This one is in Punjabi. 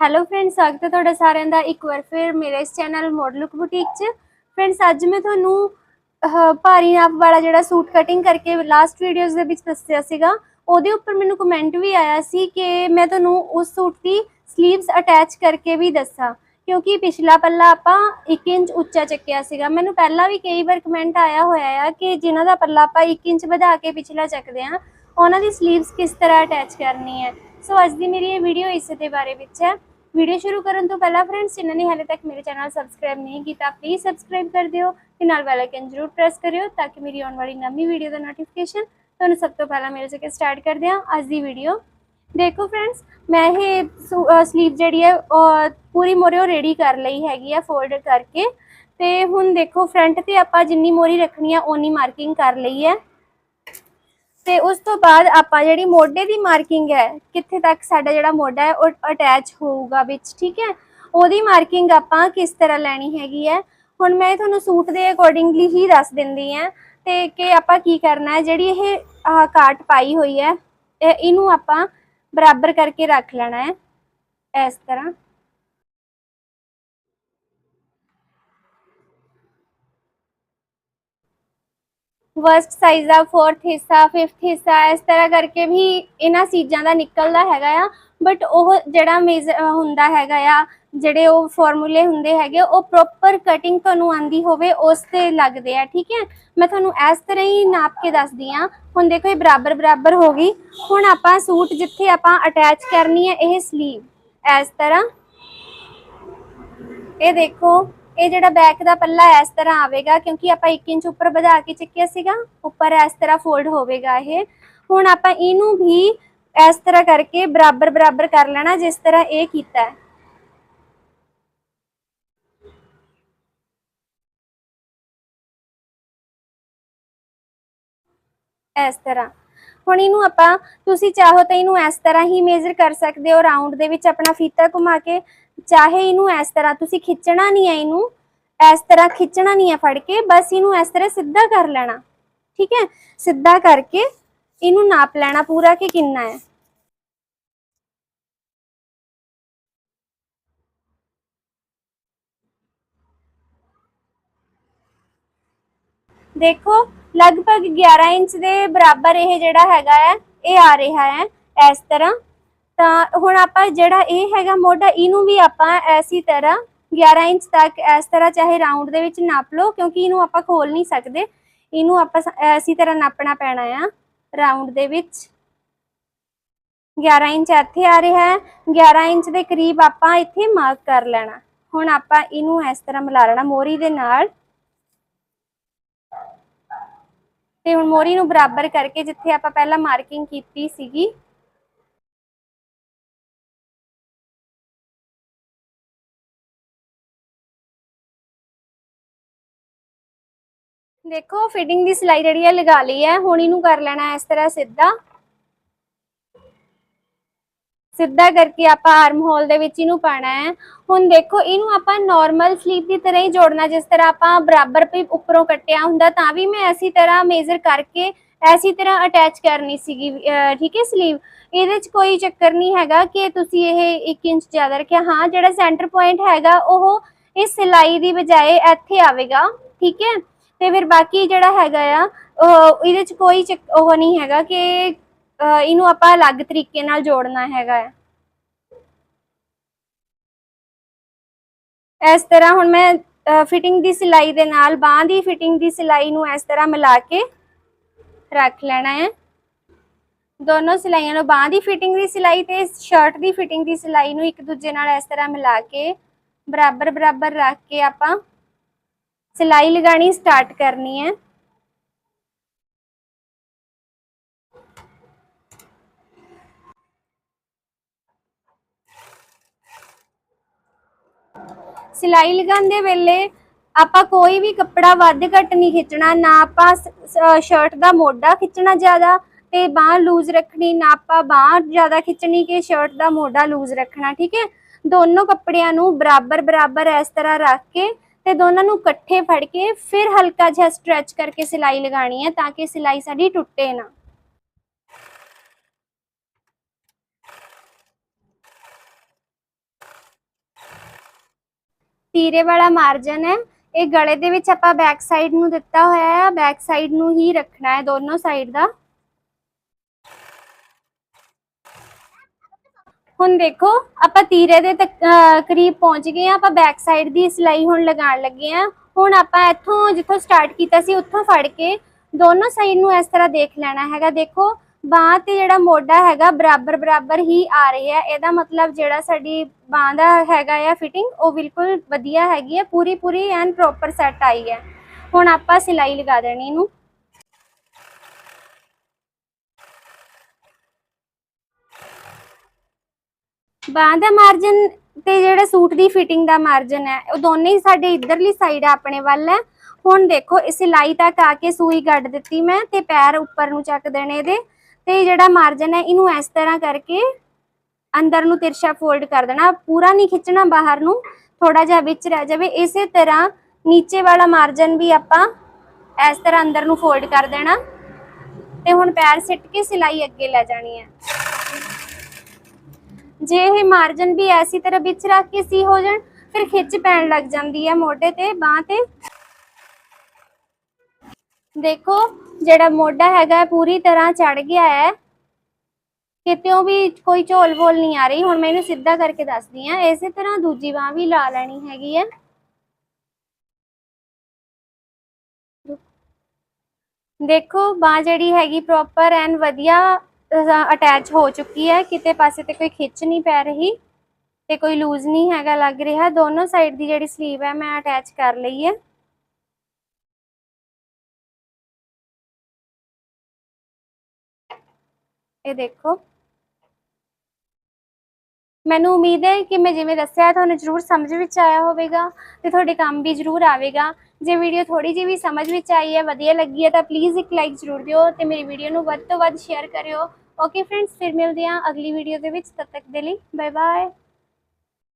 ਹੈਲੋ ਫਰੈਂਡਸ ਸਵਾਗਤ ਹੈ ਤੁਹਾਡਾ ਸਾਰਿਆਂ ਦਾ ਇੱਕ ਵਾਰ ਫਿਰ ਮੇਰੇ ਇਸ ਚੈਨਲ ਮੋਡਲ ਲੁੱਕ ਬੁਟੀਕ 'ਚ। ਫਰੈਂਡਸ ਅੱਜ ਮੈਂ ਤੁਹਾਨੂੰ ਭਾਰੀ ਨਾਪ ਵਾਲਾ ਜਿਹੜਾ ਸੂਟ ਕਟਿੰਗ ਕਰਕੇ ਲਾਸਟ ਵੀਡੀਓਜ਼ ਦੇ ਵਿੱਚ ਦੱਸਿਆ ਸੀਗਾ, ਉਹਦੇ ਉੱਪਰ ਮੈਨੂੰ ਕਮੈਂਟ ਵੀ ਆਇਆ ਸੀ ਕਿ ਮੈਂ ਤੁਹਾਨੂੰ ਉਸ ਸੂਟ ਦੀ ਸਲੀਵਸ ਅਟੈਚ ਕਰਕੇ ਵੀ ਦੱਸਾਂ। ਕਿਉਂਕਿ ਪਿਛਲਾ ਪੱਲਾ ਆਪਾਂ 1 ਇੰਚ ਉੱਚਾ ਚੱਕਿਆ ਸੀਗਾ। ਮੈਨੂੰ ਪਹਿਲਾਂ ਵੀ ਕਈ ਵਾਰ ਕਮੈਂਟ ਆਇਆ ਹੋਇਆ ਆ ਕਿ ਜਿਨ੍ਹਾਂ ਦਾ ਪੱਲਾ ਆਪਾਂ 1 ਇੰਚ ਵਧਾ ਕੇ ਪਿਛਲਾ ਚੱਕਦੇ ਆ ਉਹਨਾਂ ਦੀ ਸਲੀਵਸ ਕਿਸ ਤਰ੍ਹਾਂ ਅਟੈਚ ਕਰਨੀ ਹੈ। ਸੋ ਅੱਜ ਦੀ ਮੇਰੀ ਇਹ ਵੀਡੀਓ ਇਸੇ ਦੇ ਬਾਰੇ ਵਿੱਚ ਹੈ। ਵੀਡੀਓ ਸ਼ੁਰੂ ਕਰਨ ਤੋਂ ਪਹਿਲਾਂ ਫਰੈਂਡਸ ਜਿਨ੍ਹਾਂ ਨੇ ਹਾਲੇ ਤੱਕ ਮੇਰੇ ਚੈਨਲ ਸਬਸਕ੍ਰਾਈਬ ਨਹੀਂ ਕੀਤਾ ਪਲੀਜ਼ ਸਬਸਕ੍ਰਾਈਬ ਕਰ ਦਿਓ ਤੇ ਨਾਲ ਬੈਲ ਆਈਕਨ ਜ਼ਰੂਰ ਪ੍ਰੈਸ ਕਰਿਓ ਤਾਂ ਕਿ ਮੇਰੀ ਆਉਣ ਵਾਲੀ ਨਵੀਂ ਵੀਡੀਓ ਦਾ ਨੋਟੀਫਿਕੇਸ਼ਨ ਤੁਹਾਨੂੰ ਸਭ ਤੋਂ ਪਹਿਲਾਂ ਮਿਲ ਸਕੇ। ਸਟਾਰਟ ਕਰਦੇ ਹਾਂ ਅੱਜ ਦੀ ਵੀਡੀਓ ਦੇਖੋ ਫਰੈਂਡਸ ਮੈਂ ਇਹ ਸਲੀਵ ਜਿਹੜੀ ਹੈ, ਉਹ ਪੂਰੀ ਮੋਰੇ ਰੈਡੀ ਕਰ ਲਈ ਹੈਗੀ ਆ ਫੋਲਡ ਕਰਕੇ। ਤੇ ਹੁਣ ਦੇਖੋ ਫਰੰਟ ਤੇ ਆਪਾਂ ਜਿੰਨੀ ਮੋਰੀ ਰੱਖਣੀ ਆ, ਓਨੀ ਮਾਰਕਿੰਗ ਕਰ ਲਈ ਹੈ। ਤੇ ਉਸ ਤੋਂ ਬਾਅਦ ਆਪਾਂ ਜਿਹੜੀ ਮੋਢੇ ਦੀ ਮਾਰਕਿੰਗ ਹੈ, ਕਿੱਥੇ ਤੱਕ ਸਾਡਾ ਜਿਹੜਾ ਮੋਢਾ ਹੈ, ਉਹ ਅਟੈਚ ਹੋਊਗਾ ਵਿੱਚ, ਠੀਕ ਹੈ? ਉਹਦੀ ਮਾਰਕਿੰਗ ਆਪਾਂ ਕਿਸ ਤਰ੍ਹਾਂ ਲੈਣੀ ਹੈਗੀ ਹੈ? ਹੁਣ ਮੈਂ ਤੁਹਾਨੂੰ ਸੂਟ ਦੇ ਅਕੋਰਡਿੰਗਲੀ ਹੀ ਦੱਸ ਦਿੰਦੀ ਹਾਂ ਤੇ ਕਿ ਆਪਾਂ ਕੀ ਕਰਨਾ ਹੈ, ਜਿਹੜੀ ਇਹ, ਆਹ ਕਾਟ ਪਾਈ ਹੋਈ ਹੈ ਇਹਨੂੰ ਆਪਾਂ ਬਰਾਬਰ ਕਰਕੇ ਰੱਖ ਲੈਣਾ ਹੈ, ਇਸ ਤਰ੍ਹਾਂ। ਵਰਸਟ ਸਾਈਜ਼ ਦਾ ਫੋਰਥ ਹਿੱਸਾ ਫਿਫਥ ਹਿੱਸਾ, ਇਸ ਤਰ੍ਹਾਂ ਕਰਕੇ ਵੀ ਇਹਨਾਂ ਚੀਜ਼ਾਂ ਦਾ ਨਿਕਲਦਾ ਹੈਗਾ ਆ। ਬਟ ਉਹ ਜਿਹੜਾ ਮੇਜ਼ਰ ਹੁੰਦਾ ਹੈਗਾ ਆ, ਜਿਹੜੇ ਉਹ ਫਾਰਮੂਲੇ ਹੁੰਦੇ ਹੈਗੇ, ਉਹ ਪ੍ਰੋਪਰ ਕਟਿੰਗ ਤੁਹਾਨੂੰ ਆਂਦੀ ਹੋਵੇ, ਉਸ ਤੇ ਲੱਗਦੇ ਆ, ਠੀਕ ਹੈ? ਮੈਂ ਤੁਹਾਨੂੰ ਇਸ ਤਰ੍ਹਾਂ ਹੀ ਨਾਪ ਕੇ ਦੱਸਦੀ ਆ ਹੁਣ ਦੇਖੋ, ਇਹ ਬਰਾਬਰ ਬਰਾਬਰ ਹੋ ਗਈ। ਹੁਣ ਆਪਾਂ ਸੂਟ ਜਿੱਥੇ ਆਪਾਂ ਅਟੈਚ ਕਰਨੀ ਹੈ, ਇਹ ਸਲੀਵ ਇਸ ਤਰ੍ਹਾਂ। ਇਹ ਦੇਖੋ ਇਹ ਜਿਹੜਾ ਬੈਕ ਦਾ ਪੱਲਾ ਇਸ ਤਰ੍ਹਾਂ ਆਵੇਗਾ, ਕਿਉਂਕਿ ਆਪਾਂ 1 ਇੰਚ ਉੱਪਰ ਵਧਾ ਕੇ ਚੱਕਿਆ ਸੀਗਾ, ਉੱਪਰ ਇਸ ਤਰ੍ਹਾਂ ਫੋਲਡ ਹੋਵੇਗਾ ਇਹ। ਹੁਣ ਆਪਾਂ ਇਹਨੂੰ ਵੀ ਇਸ ਤਰ੍ਹਾਂ ਕਰਕੇ ਬਰਾਬਰ ਬਰਾਬਰ ਕਰ ਲੈਣਾ, ਜਿਸ ਤਰ੍ਹਾਂ ਇਹ ਕੀਤਾ ਹੈ। ਇਸ ਤਰ੍ਹਾਂ। ਹੁਣ ਇਹਨੂੰ ਆਪਾਂ ਤੁਸੀਂ ਚਾਹੋ ਤਾਂ ਇਹਨੂੰ ਇਸ ਤਰ੍ਹਾਂ ਹੀ ਮੇਜ਼ਰ ਕਰ ਸਕਦੇ ਹੋ ਰਾਉਂਡ ਦੇ ਵਿੱਚ ਆਪਣਾ ਫੀਤਾ ਘੁਮਾ ਕੇ। ਚਾਹੇ ਇਹਨੂੰ ਇਸ ਤਰ੍ਹਾਂ, ਤੁਸੀਂ ਖਿੱਚਣਾ ਨਹੀਂ ਹੈ ਇਹਨੂੰ, ਇਸ ਤਰ੍ਹਾਂ ਖਿੱਚਣਾ ਨਹੀਂ ਹੈ ਫੜ ਕੇ, ਬਸ ਇਹਨੂੰ ਇਸ ਤਰ੍ਹਾਂ ਸਿੱਧਾ ਕਰ ਲੈਣਾ। ਠੀਕ ਹੈ? ਸਿੱਧਾ ਕਰਕੇ ਇਹਨੂੰ ਨਾਪ ਲੈਣਾ ਪੂਰਾ ਕਿ ਕਿੰਨਾ ਹੈ? ਦੇਖੋ, ਲਗਭਗ 11 ਇੰਚ ਦੇ ਬਰਾਬਰ ਇਹ ਜਿਹੜਾ ਹੈਗਾ ਹੈ, ਇਹ ਆ ਰਿਹਾ ਹੈ ਇਸ ਤਰ੍ਹਾਂ। ਤਾਂ ਹੁਣ ਆਪਾਂ ਜਿਹੜਾ ਇਹ ਹੈਗਾ ਮੋਢਾ, ਇਹਨੂੰ ਵੀ ਆਪਾਂ ਐਸੀ ਤਰ੍ਹਾਂ 11 ਇੰਚ ਤੱਕ ਇਸ ਤਰ੍ਹਾਂ ਚਾਹੇ ਰਾਉਂਡ ਦੇ ਵਿੱਚ ਨਾਪ ਲਓ, ਕਿਉਂਕਿ ਇਹਨੂੰ ਆਪਾਂ ਖੋਲ ਨਹੀਂ ਸਕਦੇ। ਇਹਨੂੰ ਆਪਾਂ ਸ- ਐਸੀ ਤਰ੍ਹਾਂ ਨਾਪਣਾ ਪੈਣਾ ਆ ਰਾਉਂਡ ਦੇ ਵਿੱਚ। 11 ਇੰਚ ਇੱਥੇ ਆ ਰਿਹਾ ਹੈ 11 ਇੰਚ ਦੇ ਕਰੀਬ ਆਪਾਂ ਇੱਥੇ ਮਾਰਕ ਕਰ ਲੈਣਾ। ਹੁਣ ਆਪਾਂ ਇਹਨੂੰ ਇਸ ਤਰ੍ਹਾਂ ਮਿਲਾ ਲੈਣਾ ਮੋਰੀ ਦੇ ਨਾਲ। ਤੇ ਹੁਣ ਮੋਰੀ ਨੂੰ ਬਰਾਬਰ ਕਰਕੇ ਜਿੱਥੇ ਆਪਾਂ ਪਹਿਲਾਂ ਮਾਰਕਿੰਗ ਕੀਤੀ ਸੀਗੀ, ਦੇਖੋ ਫਿਟਿੰਗ ਦੀ ਸਿਲਾਈ ਜਿਹੜੀ ਹੈ ਲਗਾ ਲਈ ਹੈ, ਹੁਣ ਇਹਨੂੰ ਕਰ ਲੈਣਾ ਇਸ ਤਰ੍ਹਾਂ ਸਿੱਧਾ। ਸਿੱਧਾ ਕਰਕੇ ਆਪਾਂ ਆਰਮ ਹੋਲ ਦੇ ਵਿੱਚ ਇਹਨੂੰ ਪਾਣਾ ਹੈ। ਹੁਣ ਦੇਖੋ, ਇਹਨੂੰ ਆਪਾਂ ਨਾਰਮਲ ਸਲੀਵ ਦੀ ਤਰ੍ਹਾਂ ਹੀ ਜੋੜਨਾ, ਜਿਸ ਤਰ੍ਹਾਂ ਆਪਾਂ ਬਰਾਬਰ ਵੀ ਉੱਪਰੋਂ ਕੱਟਿਆ ਹੁੰਦਾ, ਤਾਂ ਵੀ ਮੈਂ ਐਸੀ ਤਰ੍ਹਾਂ ਮੇਜ਼ਰ ਕਰਕੇ ਐਸੀ ਤਰ੍ਹਾਂ ਅਟੈਚ ਕਰਨੀ ਸੀਗੀ ਠੀਕ ਹੈ ਸਲੀਵ ਇਹਦੇ 'ਚ ਕੋਈ ਚੱਕਰ ਨਹੀਂ ਹੈਗਾ ਕਿ ਤੁਸੀਂ ਇਹ 1 ਇੰਚ ਜ਼ਿਆਦਾ ਰੱਖਿਆ। ਹਾਂ, ਜਿਹੜਾ ਸੈਂਟਰ ਪੁਆਇੰਟ ਹੈਗਾ, ਉਹ ਇਸ ਸਿਲਾਈ ਦੀ ਬਜਾਏ ਇੱਥੇ ਆਵੇਗਾ, ਠੀਕ ਹੈ। ਤੇ ਫਿਰ ਬਾਕੀ ਜਿਹੜਾ ਹੈਗਾ ਆ ਇਹਦੇ 'ਚ ਕੋਈ ਚੱਕ- ਉਹ ਨਹੀਂ ਹੈਗਾ ਕਿ ਇਹਨੂੰ ਆਪਾਂ ਅਲੱਗ ਤਰੀਕੇ ਨਾਲ ਜੋੜਨਾ ਹੈਗਾ ਹੈ ਇਸ ਤਰ੍ਹਾਂ ਹੁਣ ਮੈਂ ਫਿਟਿੰਗ ਦੀ ਸਿਲਾਈ ਦੇ ਨਾਲ, ਬਾਹ ਦੀ ਫਿਟਿੰਗ ਦੀ ਸਿਲਾਈ ਨੂੰ ਇਸ ਤਰ੍ਹਾਂ ਮਿਲਾ ਕੇ ਰੱਖ ਲੈਣਾ ਹੈ ਦੋਨੋਂ ਸਿਲਾਈਆਂ ਨੂੰ, ਬਾਹ ਦੀ ਫਿਟਿੰਗ ਦੀ ਸਿਲਾਈ ਤੇ ਸ਼ਰਟ ਦੀ ਫਿਟਿੰਗ ਦੀ ਸਿਲਾਈ ਨੂੰ ਇੱਕ ਦੂਜੇ ਨਾਲ ਇਸ ਤਰ੍ਹਾਂ ਮਿਲਾ ਕੇ ਬਰਾਬਰ ਬਰਾਬਰ ਰੱਖ ਕੇ ਆਪਾਂ ਸਿਲਾਈ ਲਗਾਣੀ ਸਟਾਰਟ ਕਰਨੀ ਹੈ ਸਿਲਾਈ ਲਗਾਉਂਦੇ ਵੇਲੇ ਆਪਾਂ ਕੋਈ ਵੀ ਕੱਪੜਾ ਵੱਧ ਘੱਟ ਨਹੀਂ ਖਿੱਚਣਾ, ਨਾ ਆਪਾਂ ਸ਼ਰਟ ਦਾ ਮੋਢਾ ਖਿੱਚਣਾ ਜ਼ਿਆਦਾ ਤੇ ਬਾਹ ਲੂਜ਼ ਰੱਖਣੀ, ਨਾ ਆਪਾਂ ਬਾਹ ਜ਼ਿਆਦਾ ਖਿੱਚਣੀ ਕਿ ਸ਼ਰਟ ਦਾ ਮੋਢਾ ਲੂਜ਼ ਰੱਖਣਾ, ਠੀਕ ਹੈ? ਦੋਨੋਂ ਕੱਪੜਿਆਂ ਨੂੰ ਬਰਾਬਰ ਬਰਾਬਰ ਇਸ ਤਰ੍ਹਾਂ ਰੱਖ ਕੇ ਤੇ ਦੋਨਾਂ ਨੂੰ ਇਕੱਠੇ ਫੜ ਕੇ ਫਿਰ ਹਲਕਾ ਜਿਹਾ ਸਟ੍ਰੈਚ ਕਰਕੇ ਸਿਲਾਈ ਲਗਾਣੀ ਹੈ ਤਾਂ ਕਿ ਸਿਲਾਈ ਸਾਡੀ ਟੁੱਟੇ ਨਾ। ਤੀਰੇ ਵਾਲਾ ਮਾਰਜਨ ਹੈ। ਇਹ ਗਲੇ ਦੇ ਵਿੱਚ ਆਪਾਂ ਬੈਕ ਸਾਈਡ ਨੂੰ ਦਿੱਤਾ ਹੋਇਆ ਹੈ। ਬੈਕ ਸਾਈਡ ਨੂੰ ਹੀ ਰੱਖਣਾ ਹੈ ਦੋਨੋਂ ਸਾਈਡ ਦਾ। ਹੁਣ ਦੇਖੋ, ਆਪਾਂ ਤੀਰੇ ਦੇ ਤੱਕ- ਕਰੀਬ ਪਹੁੰਚ ਗਏ ਆ ਆਪਾਂ ਬੈਕ ਸਾਈਡ ਦੀ ਸਿਲਾਈ ਹੁਣ ਲਗਾਉਣ ਲੱਗੇ ਆ ਹੁਣ ਆਪਾਂ ਇੱਥੋਂ ਜਿੱਥੋਂ ਸਟਾਰਟ ਕੀਤਾ ਸੀ, ਉੱਥੋਂ ਫੜ ਕੇ ਦੋਨੋਂ ਸਾਈਡ ਨੂੰ ਇਸ ਤਰ੍ਹਾਂ ਦੇਖ ਲੈਣਾ ਹੈਗਾ। ਦੇਖੋ ਬਾਹ ਤੇ ਜਿਹੜਾ ਮੋਢਾ ਹੈਗਾ, ਬਰਾਬਰ ਬਰਾਬਰ ਹੀ ਆ ਰਹੀ ਹੈ ਇਹਦਾ ਮਤਲਬ ਜਿਹੜਾ ਸਾਡੀ ਬਾਹ ਦਾ ਹੈਗਾ ਆ ਫਿਟਿੰਗ ਉਹ ਬਿਲਕੁਲ ਵਧੀਆ ਹੈਗੀ ਹੈ ਪੂਰੀ ਪੂਰੀ ਐਨ ਪ੍ਰੋਪਰ ਸੈੱਟ ਆਈ ਹੈ ਹੁਣ ਆਪਾਂ ਸਿਲਾਈ ਲਗਾ ਦੇਣੀ ਇਹਨੂੰ। ਬਾਂਹ ਦਾ ਮਾਰਜਨ ਤੇ ਜਿਹੜਾ ਸੂਟ ਦੀ ਫਿਟਿੰਗ ਦਾ ਮਾਰਜਨ ਹੈ ਉਹ ਦੋਨੇ ਹੀ ਸਾਡੇ ਇਧਰਲੀ ਸਾਈਡ ਆ, ਆਪਣੇ ਵੱਲ ਹੈ ਹੁਣ ਦੇਖੋ, ਇਹ ਸਿਲਾਈ ਤੱਕ ਆ ਕੇ ਸੂਈ ਗੱਡ ਦਿੱਤੀ ਮੈਂ ਤੇ ਪੈਰ ਉੱਪਰ ਨੂੰ ਚੱਕ ਦੇਣੇ ਇਹਦੇ। ਤੇ ਜਿਹੜਾ ਮਾਰਜਨ ਹੈ, ਇਹਨੂੰ ਇਸ ਤਰ੍ਹਾਂ ਕਰਕੇ ਅੰਦਰ ਨੂੰ ਤਿਰਛਾ ਫੋਲਡ ਕਰ ਦੇਣਾ। ਪੂਰਾ ਨਹੀਂ ਖਿੱਚਣਾ ਬਾਹਰ ਨੂੰ ਥੋੜਾ ਜਿਹਾ ਵਿੱਚ ਰਹਿ ਜਾਵੇ। ਇਸੇ ਤਰ੍ਹਾਂ ਨੀਚੇ ਵਾਲਾ ਮਾਰਜਨ ਵੀ ਆਪਾਂ ਇਸ ਤਰ੍ਹਾਂ ਅੰਦਰ ਨੂੰ ਫੋਲਡ ਕਰ ਦੇਣਾ। ਤੇ ਹੁਣ ਪੈਰ ਸਿੱਟ ਕੇ ਸਿਲਾਈ ਅੱਗੇ ਲੈ ਜਾਣੀ ਹੈ। ਜੇ ਇਹ ਮਾਰਜਨ ਵੀ ਐਸੀ ਤਰ੍ਹਾਂ ਵਿੱਚ ਰੱਖ ਕੇ ਸੀ ਹੋ ਜਾਣ, ਫਿਰ ਖਿੱਚ ਪੈਣ ਲੱਗ ਜਾਂਦੀ ਹੈ ਮੋਢੇ ਤੇ, ਬਾਹ ਤੇ। ਦੇਖੋ ਜਿਹੜਾ ਮੋਢਾ ਹੈਗਾ ਪੂਰੀ ਤਰ੍ਹਾਂ ਚੜ ਗਿਆ ਹੈ। ਕਿਤੇੋਂ ਵੀ ਕੋਈ ਝੋਲ ਬੋਲ ਨਹੀਂ ਆ ਰਹੀ। ਹੁਣ ਮੈਂ ਇਹਨੂੰ ਸਿੱਧਾ ਕਰਕੇ ਦੱਸਦੀ ਆ ਇਸੇ ਤਰ੍ਹਾਂ ਦੂਜੀ ਬਾਹ ਵੀ ਲਾ ਲੈਣੀ ਹੈਗੀ ਹੈ। ਦੇਖੋ, ਬਾਹ ਜਿਹੜੀ ਹੈਗੀ ਪ੍ਰੋਪਰ ਐਂਡ ਵਧੀਆ ਅਟੈਚ ਹੋ ਚੁੱਕੀ ਹੈ। ਕਿਤੇ ਪਾਸੇ ਤੇ ਕੋਈ ਖਿੱਚ ਨਹੀਂ ਪੈ ਰਹੀ ਤੇ ਕੋਈ ਲੂਜ਼ ਨਹੀਂ ਹੈਗਾ ਲੱਗ ਰਿਹਾ। ਦੋਨੋਂ ਸਾਈਡ ਦੀ ਜਿਹੜੀ ਸਲੀਵ ਹੈ, ਮੈਂ ਅਟੈਚ ਕਰ ਲਈ ਹੈ। ਇਹ ਦੇਖੋ। ਮੈਨੂੰ ਉਮੀਦ ਹੈ ਕਿ ਮੈਂ ਜਿਵੇਂ ਦੱਸਿਆ, ਤੁਹਾਨੂੰ ਜ਼ਰੂਰ ਸਮਝ ਵਿੱਚ ਆਇਆ ਹੋਵੇਗਾ ਤੇ ਤੁਹਾਡੇ ਕੰਮ ਵੀ ਜ਼ਰੂਰ ਆਵੇਗਾ। ਜੇ ਵੀਡੀਓ ਥੋੜੀ ਜਿਹੀ ਵੀ ਸਮਝ ਵਿੱਚ ਆਈ ਹੈ, ਵਧੀਆ ਲੱਗੀ ਹੈ, ਤਾਂ ਪਲੀਜ਼ ਇੱਕ ਲਾਈਕ ਜ਼ਰੂਰ ਦਿਓ ਤੇ ਮੇਰੀ ਵੀਡੀਓ ਨੂੰ ਵੱਧ ਤੋਂ ਵੱਧ ਸ਼ੇਅਰ ਕਰਿਓ। ਓਕੇ ਫਰੈਂਡਸ ਫਿਰ ਮਿਲਦੇ ਹਾਂ ਅਗਲੀ ਵੀਡੀਓ ਦੇ ਵਿੱਚ। ਤਦ ਤੱਕ ਦੇ ਲਈ ਬਾਏ ਬਾਏ